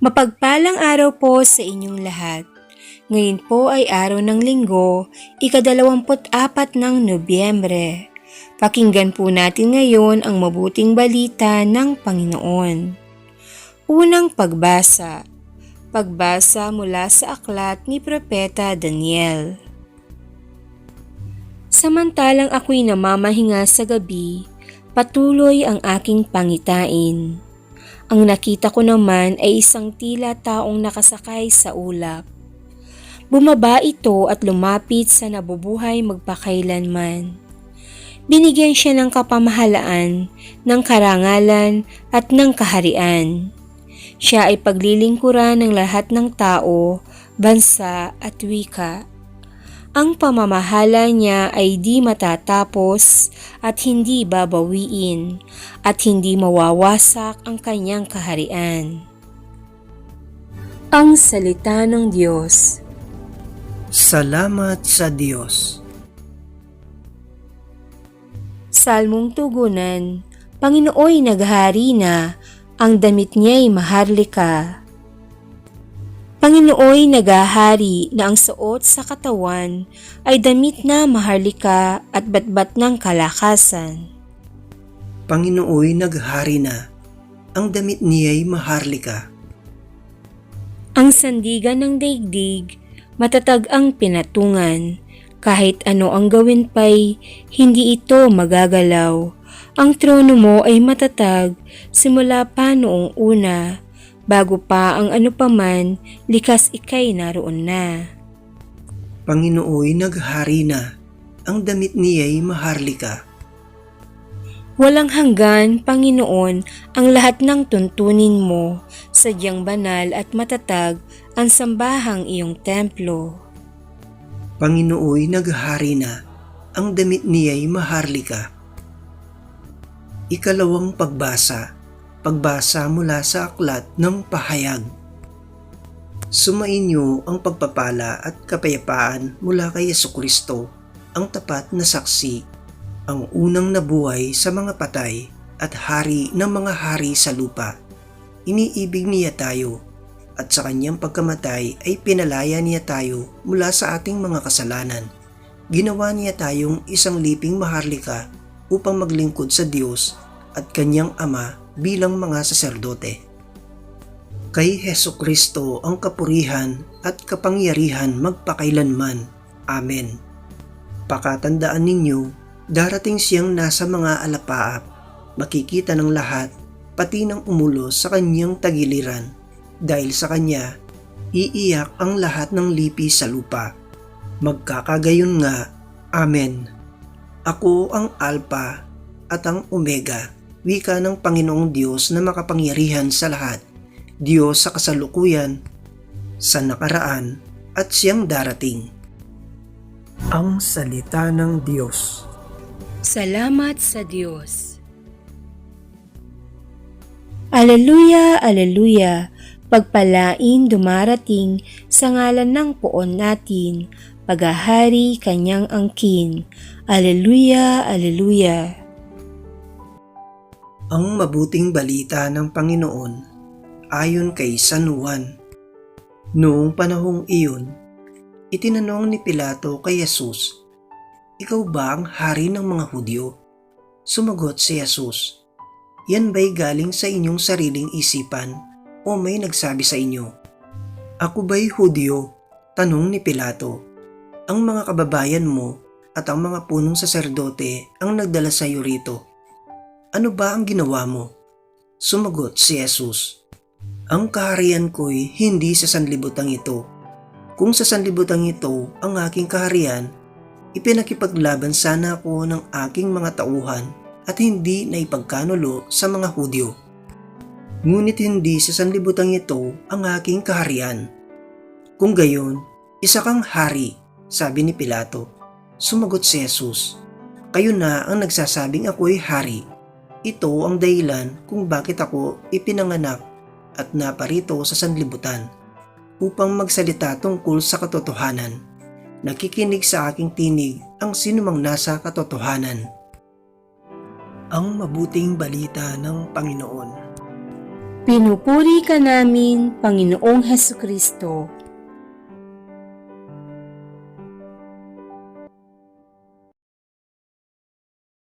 Mapagpalang araw po sa inyong lahat. Ngayon po ay araw ng linggo, ikadalawamput apat ng Nobyembre. Pakinggan po natin ngayon ang mabuting balita ng Panginoon. Unang pagbasa. Pagbasa mula sa aklat ni Propeta Daniel. Samantalang ako'y namamahinga sa gabi, patuloy ang aking pangitain. Ang nakita ko naman ay isang tila taong nakasakay sa ulap. Bumaba ito at lumapit sa nabubuhay magpakailanman. Binigyan siya ng kapamahalaan, ng karangalan at ng kaharian. Siya ay paglilingkuran ng lahat ng tao, bansa at wika. Ang pamamahala niya ay di matatapos at hindi babawiin at hindi mawawasak ang kanyang kaharian. Ang Salita ng Diyos Salamat sa Diyos. Salmong Tugunan Panginooy naghari na, ang damit niya'y maharlika. Panginooy nagahari na ang suot sa katawan ay damit na maharlika at batbat ng kalakasan. Panginooy naghari na, ang damit niya'y maharlika. Ang sandigan ng daigdig, matatag ang pinatungan. Kahit ano ang gawin pa'y hindi ito magagalaw. Ang trono mo ay matatag simula pa noong una. Bago pa ang ano paman, likas ikay naroon na. Panginooy naghari na, ang damit niya'y maharlika. Walang hanggan, Panginoon, ang lahat ng tuntunin mo. Sadyang banal at matatag ang sambahang iyong templo. Panginooy naghari na, ang damit niya'y maharlika. Ikalawang pagbasa, pagbasa mula sa aklat ng pahayag. Sumainyo ang pagpapala at kapayapaan mula kay Yesu Kristo, ang tapat na saksi, ang unang nabuhay sa mga patay at hari ng mga hari sa lupa. Iniibig niya tayo at sa kanyang pagkamatay ay pinalaya niya tayo mula sa ating mga kasalanan. Ginawa niya tayong isang liping maharlika upang maglingkod sa Diyos at kanyang Ama bilang mga saserdote. Kay Heso Kristo ang kapurihan at kapangyarihan magpakailanman. Amen. Pakatandaan ninyo, darating siyang nasa mga alapaap, makikita ng lahat, pati ng umulo sa kanyang tagiliran. Dahil sa kanya, iiyak ang lahat ng lipi sa lupa. Magkakagayon nga, Amen. Ako ang Alpha at ang Omega, wika ng Panginoong Diyos na makapangyarihan sa lahat, Diyos sa kasalukuyan, sa nakaraan at siyang darating. Ang Salita ng Diyos Salamat sa Diyos. Aleluya, aleluya. Pagpalain dumarating sa ngalan ng poon natin, paghahari kanyang angkin. Aleluya, aleluya. Ang mabuting balita ng Panginoon ayon kay San Juan. Noong panahong iyon, itinanong ni Pilato kay Jesus, Ikaw ba ang hari ng mga Hudyo? Sumagot si Jesus, Yan ba'y galing sa inyong sariling isipan o may nagsabi sa inyo? Ako ba'y Hudyo? Tanong ni Pilato. Ang mga kababayan mo at ang mga punong saserdote ang nagdala sa iyo rito. Ano ba ang ginawa mo? Sumagot si Jesus. Ang kaharian ko'y hindi sa sanlibutang ito. Kung sa sanlibutang ito ang aking kaharian, ipinakipaglaban sana ako ng aking mga tauhan at hindi na ipagkanulo sa mga Hudyo. Ngunit hindi sa sanlibutang ito ang aking kaharian. Kung gayon, isa kang hari, sabi ni Pilato. Sumagot si Jesus, Kayo na ang nagsasabing ako'y hari. Ito ang dahilan kung bakit ako ipinanganak at naparito sa sanlibutan upang magsalita tungkol sa katotohanan. Nakikinig sa aking tinig ang sinumang nasa katotohanan. Ang mabuting balita ng Panginoon. Pinupuri ka namin, Panginoong Heso Kristo.